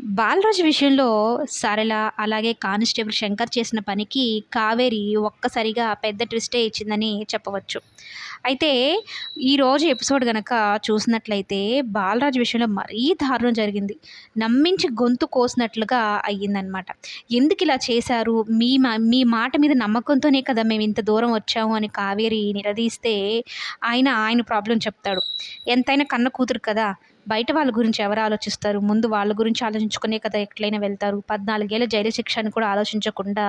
బాలరాజు విషయంలో సరళ అలాగే కానిస్టేబుల్ శంకర్ చేసిన పనికి కావేరి ఒక్కసారిగా పెద్ద ట్విస్టే ఇచ్చిందని చెప్పవచ్చు. అయితే ఈరోజు ఎపిసోడ్ కనుక చూసినట్లయితే బాలరాజు విషయంలో మరీ దారుణం జరిగింది. నమ్మించి గొంతు కోసినట్లుగా అయ్యిందనమాట ఎందుకు ఇలా చేశారు? మీ మా మీ మాట మీద నమ్మకంతోనే కదా మేము ఇంత దూరం వచ్చాము అని కావేరి నిలదీస్తే ఆయన ఆయన ప్రాబ్లం చెప్తాడు. ఎంతైనా కన్న కూతురు కదా బయట వాళ్ళ గురించి ఎవరు ఆలోచిస్తారు? ముందు వాళ్ళ గురించి ఆలోచించుకునే కదా ఎట్లయినా వెళ్తారు. పద్నాలుగేళ్ళ జైలు శిక్ష అని కూడా ఆలోచించకుండా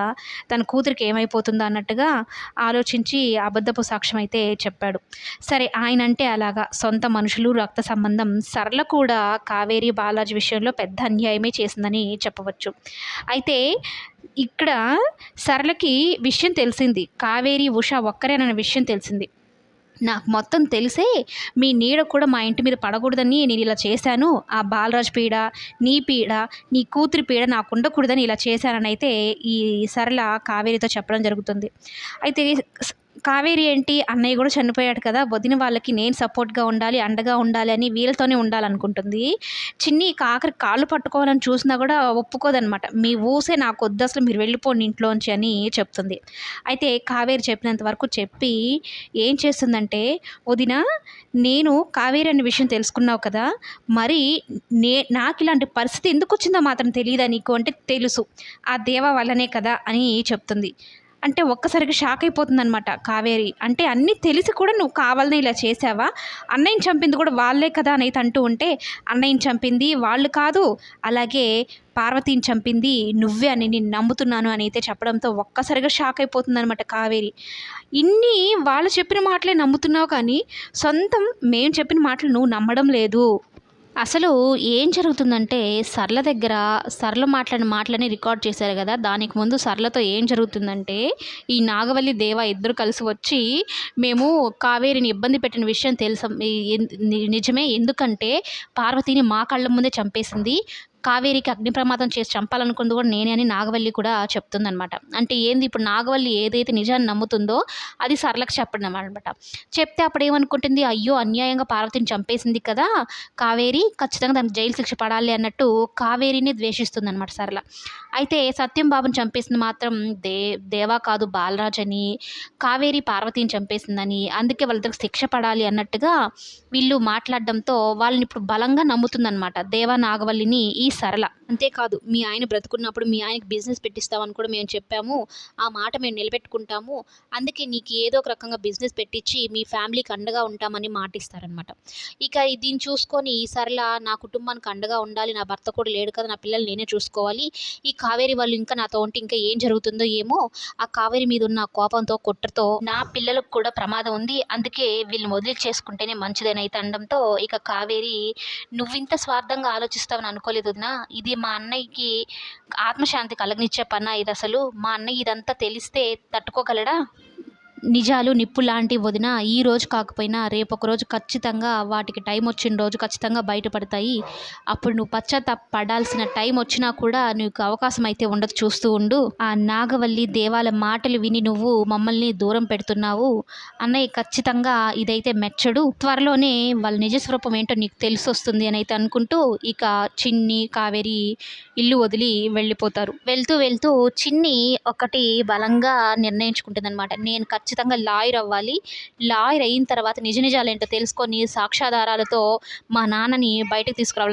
తన కూతురికి ఏమైపోతుందో అన్నట్టుగా ఆలోచించి అబద్ధపు సాక్ష్యం అయితే చెప్పాడు. సరే ఆయన అంటే అలాగా. సొంత మనుషులు రక్త సంబంధం సరళ కూడా కావేరి బాలాజీ విషయంలో పెద్ద అన్యాయమే చేసిందని చెప్పవచ్చు. అయితే ఇక్కడ సరళకి విషయం తెలిసింది. కావేరి ఉష ఒక్కరేనన్న విషయం తెలిసింది. నాకు మొత్తం తెలిసే మీ నీడ కూడా మా ఇంటి మీద పడకూడదని నేను ఇలా చేశాను. ఆ బాలరాజ్ పీడ నీ పీడ నీ కూతురి పీడ నాకు ఉండకూడదని ఇలా చేశానని అయితే ఈ సరళ కావేరితో చెప్పడం జరుగుతుంది. అయితే కావేరి ఏంటి? అన్నయ్య కూడా చనిపోయాడు కదా వదిన వాళ్ళకి నేను సపోర్ట్గా ఉండాలి అండగా ఉండాలి అని వీళ్ళతోనే ఉండాలనుకుంటుంది. చిన్ని కాకరి కాళ్ళు పట్టుకోవాలని చూసినా కూడా ఒప్పుకోదనమాట. మీ ఊసే నాకు వద్దు అసలు మీరు వెళ్ళిపోండి ఇంట్లోంచి అని చెప్తుంది. అయితే కావేరి చెప్పినంత వరకు చెప్పి ఏం చేస్తుందంటే వదిన నేను కావేరి అనే విషయం తెలుసుకున్నావు కదా మరి నే నాకు ఇలాంటి పరిస్థితి ఎందుకు వచ్చిందో మాత్రం తెలియదా నీకు? అంటే తెలుసు. ఆ దేవ వల్లనే కదా అని చెప్తుంది. అంటే ఒక్కసారిగా షాక్ అయిపోతుంది అనమాట కావేరి అంటే అన్నీ తెలిసి కూడా నువ్వు కావాలని ఇలా చేసావా? అన్నయ్యని చంపింది కూడా వాళ్ళే కదా అని అయితే అంటూ ఉంటే అన్నయ్యని చంపింది వాళ్ళు కాదు అలాగే పార్వతిని చంపింది నువ్వే అని నేను నమ్ముతున్నాను అని అయితే చెప్పడంతో ఒక్కసారిగా షాక్ అయిపోతుంది అనమాట కావేరి. ఇన్ని వాళ్ళు చెప్పిన మాటలే నమ్ముతున్నావు కానీ సొంతం మేము చెప్పిన మాటలు నువ్వు నమ్మడం లేదు. అసలు ఏం జరుగుతుందంటే సర్ల దగ్గర సర్ల మాట్లాడిన మాటలని రికార్డ్ చేశారు కదా. దానికి ముందు సర్లతో ఏం జరుగుతుందంటే ఈ నాగవల్లి దేవ ఇద్దరు కలిసి వచ్చి మేము కావేరిని ఇబ్బంది పెట్టిన విషయం తెలుసు. నిజమే ఎందుకంటే పార్వతిని మా కళ్ళ ముందే చంపేసింది. కావేరికి అగ్ని ప్రమాదం చేసి చంపాలనుకుంది కూడా నేనే అని నాగవల్లి కూడా చెప్తుందనమాట అంటే ఏంది ఇప్పుడు నాగవల్లి ఏదైతే నిజాన్ని నమ్ముతుందో అది సరళకు చెప్పడం అనమాట చెప్తే అప్పుడు ఏమనుకుంటుంది? అయ్యో అన్యాయంగా పార్వతిని చంపేసింది కదా కావేరి ఖచ్చితంగా దానికి జైలు శిక్ష పడాలి అన్నట్టు కావేరిని ద్వేషిస్తుంది అనమాట సరళ అయితే సత్యం బాబుని చంపేసింది మాత్రం దే దేవా కాదు బాలరాజ్ అని కావేరి పార్వతిని చంపేసిందని అందుకే వాళ్ళిద్దరికి శిక్ష పడాలి అన్నట్టుగా వీళ్ళు మాట్లాడడంతో వాళ్ళని ఇప్పుడు బలంగా నమ్ముతుందన్నమాట దేవా నాగవల్లిని ఈ సరళ అంతేకాదు మీ ఆయన బ్రతుకున్నప్పుడు మీ ఆయనకి బిజినెస్ పెట్టిస్తామని కూడా మేము చెప్పాము. ఆ మాట మేము నిలబెట్టుకుంటాము. అందుకే నీకు ఏదో ఒక రకంగా బిజినెస్ పెట్టించి మీ ఫ్యామిలీకి అండగా ఉంటామని మాటిస్తారనమాట ఇక దీన్ని చూసుకొని ఈ సరళ నా కుటుంబానికి అండగా ఉండాలి నా భర్త కూడా లేడు కదా నా పిల్లలు నేనే చూసుకోవాలి. ఈ కావేరి వాళ్ళు ఇంకా నాతో ఉంటే ఇంకా ఏం జరుగుతుందో ఏమో ఆ కావేరి మీద ఉన్న కోపంతో కుట్రతో నా పిల్లలకు కూడా ప్రమాదం ఉంది. అందుకే వీళ్ళని వదిలి చేసుకుంటేనే మంచిదని అయితే అనడంతో ఇక కావేరి నువ్వింత స్వార్థంగా ఆలోచిస్తావని అనుకోలేదు వదినా. ఇది మా అన్నయ్యకి ఆత్మశాంతి కలగనిచ్చే పని ఇది అసలు. మా అన్నయ్య ఇదంతా తెలిస్తే తట్టుకోగలడా? నిజాలు నిప్పు లాంటి వదిన ఈ రోజు కాకపోయినా రేపు ఒక రోజు ఖచ్చితంగా వాటికి టైం వచ్చిన రోజు ఖచ్చితంగా బయటపడతాయి. అప్పుడు నువ్వు పశ్చాత్తాప పడాల్సిన టైం వచ్చినా కూడా నీకు అవకాశం అయితే ఉండదు చూస్తూ ఉండు. ఆ నాగవల్లి దేవాల మాటలు విని నువ్వు మమ్మల్ని దూరం పెడుతున్నావు. అన్నయ్య ఖచ్చితంగా ఇదైతే మెచ్చడు. త్వరలోనే వాళ్ళ నిజస్వరూపం ఏంటో నీకు తెలిసి వస్తుంది అని అయితే అనుకుంటూ ఇక చిన్ని కావేరి ఇల్లు వదిలి వెళ్ళిపోతారు. వెళ్తూ వెళ్తూ చిన్ని ఒకటి బలంగా నిర్ణయించుకుంటుంది అనమాట నేను ఖచ్చితంగా ఖచ్చితంగా లాయర్ అవ్వాలి. లాయర్ అయిన తర్వాత నిజ నిజాలు ఏంటో తెలుసుకొని సాక్ష్యాధారాలతో మా నాన్నని బయటకు తీసుకురావాలి.